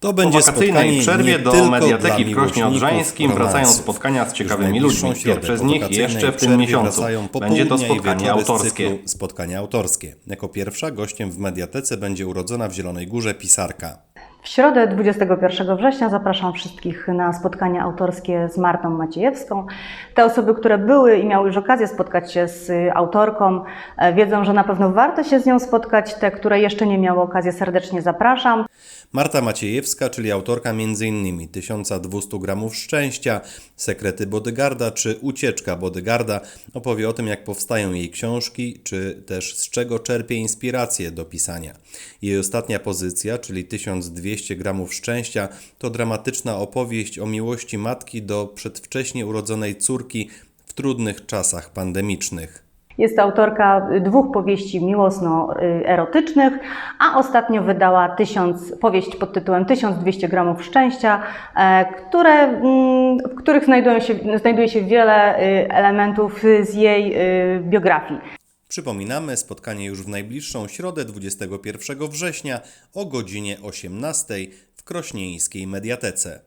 To będzie po wakacyjnej przerwie do mediateki w Krośnie Odrzańskim wracają spotkania z ciekawymi ludźmi. Pierwsze z nich jeszcze w tym miesiącu. Będzie to spotkanie autorskie. Spotkania autorskie. Jako pierwsza gościem w mediatece będzie urodzona w Zielonej Górze pisarka. W środę 21 września zapraszam wszystkich na spotkania autorskie z Martą Maciejewską. Te osoby, które były i miały już okazję spotkać się z autorką, e, wiedzą, że na pewno warto się z nią spotkać. Te, które jeszcze nie miały okazji, serdecznie zapraszam. Marta Maciejewska, czyli autorka m.in. 1200 gramów szczęścia, Sekrety Bodygarda czy Ucieczka Bodygarda, opowie o tym, jak powstają jej książki, czy też z czego czerpie inspirację do pisania. Jej ostatnia pozycja, czyli 1200 gramów szczęścia, to dramatyczna opowieść o miłości matki do przedwcześnie urodzonej córki w trudnych czasach pandemicznych. Jest to autorka dwóch powieści miłosno-erotycznych, a ostatnio wydała powieść pod tytułem 1200 gramów szczęścia, e, które, mm, w których znajdują się, znajduje się wiele y, elementów z jej y, biografii. Przypominamy, spotkanie już w najbliższą środę 21 września o godzinie 18 w Krośnieńskiej Mediatece.